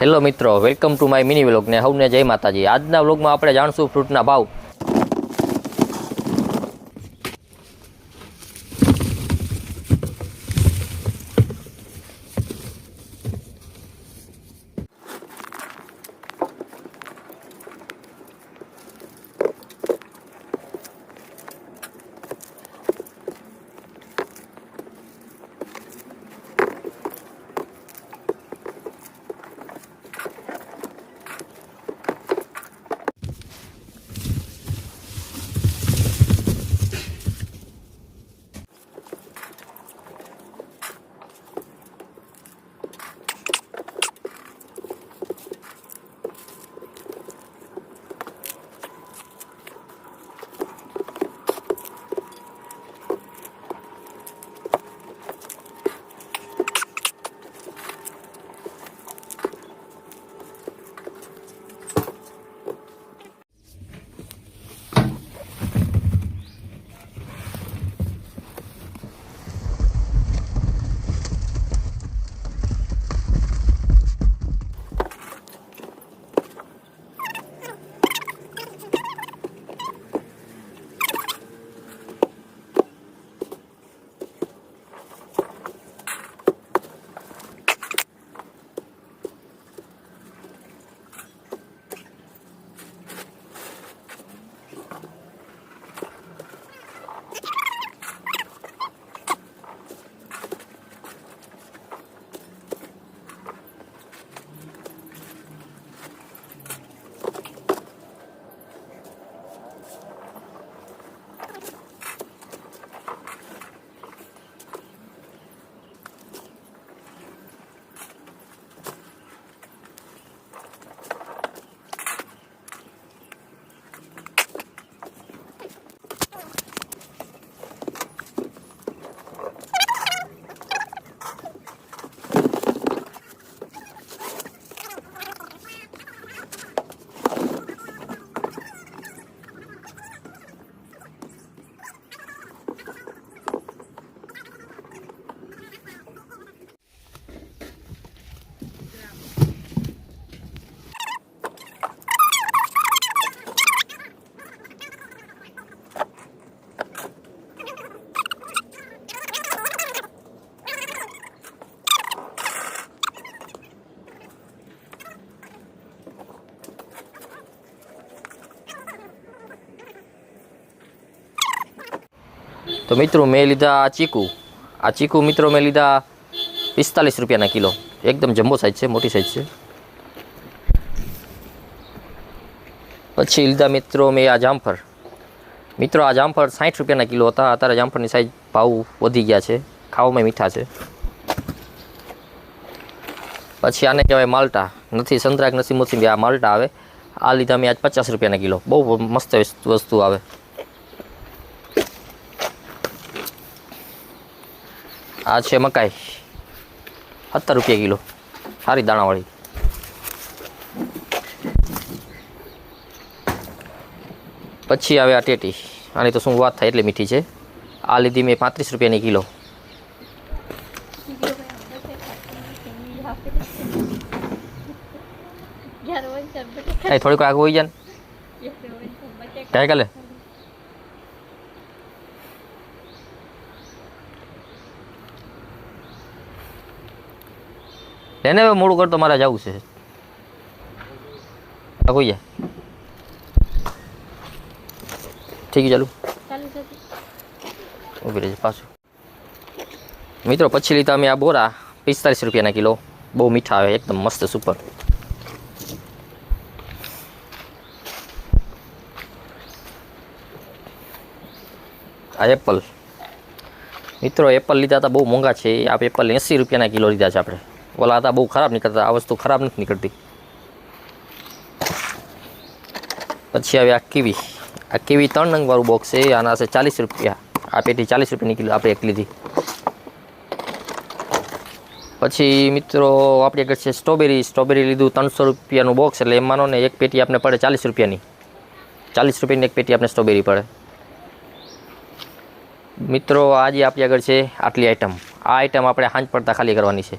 Hello મિત્રો, welcome to my mini vlog ને હવને જય માતાજી. આજના વ્લોગમાં આપણે જાણશું ફ્રૂટના ભાવ તો મિત્રો મેં લીધા આ ચીકુ. આ ચીકુ મિત્રો મેં લીધા પિસ્તાલીસ રૂપિયાના કિલો. એકદમ જમ્બો સાઈઝ છે, મોટી સાઈઝ છે. પછી લીધા મિત્રો મેં આ જામફળ. મિત્રો આ જામફળ સાઠ રૂપિયાના કિલો હતા. અત્યારે જામફળની સાઈઝ ભાવ વધી ગયા છે. ખાવામાં મીઠા છે. પછી આને કહેવાય માલ્ટા. નથી સંતરાક નથી મોસંબી આ માલ્ટા આવે. આ લીધા મેં આજ પચાસ રૂપિયાના કિલો. બહુ મસ્ત વસ્તુ આવે. આ છે મકાઈ. સત્તર રૂપિયા કિલો. સારી દાણાવાળી. પછી આવે આ ટેટી. આની તો શું વાત થાય એટલે મીઠી છે? આ લીધી મેં પાંત્રીસ રૂપિયાની કિલો. થોડીક આગળ હોઈ જાય ને કાંઈ એને હવે મોડું કરતો મારે જવું છે. કોઈ ઠીક છે, ચાલુ. ઊભી રહેજે, પાછું. મિત્રો, પછી લીધા અમે આ બોરા, પિસ્તાલીસ રૂપિયાના કિલો. બહુ મીઠા આવે, એકદમ મસ્ત સુપર આ એપલ. મિત્રો, એપલ લીધા હતા, બહુ મોંઘા છે. આ એપલ એંસી રૂપિયાના કિલો લીધા છે આપણે. ઓલા હતા બહુ ખરાબ નીકળતા આ વસ્તુ ખરાબ નથી નીકળતી પછી આવે આ કીવી આ કીવી ત્રણ નંગવાળું બોક્સ છે, આના છે ચાલીસ રૂપિયા. આ પેટી ચાલીસ રૂપિયાની કિલો આપણે એક લીધી. પછી મિત્રો, આપણી આગળ છે સ્ટ્રોબેરી સ્ટ્રોબેરી લીધું ત્રણસો રૂપિયાનું બોક્સ એટલે એમ માનો ને એક પેટી આપણે પડે ચાલીસ રૂપિયાની. ચાલીસ રૂપિયાની એક પેટી આપણે સ્ટ્રોબેરી પડે. મિત્રો, આજે આપણી આગળ છે આટલી આઈટમ આ આઈટમ આપણે હાંજ પડતા ખાલી કરવાની છે.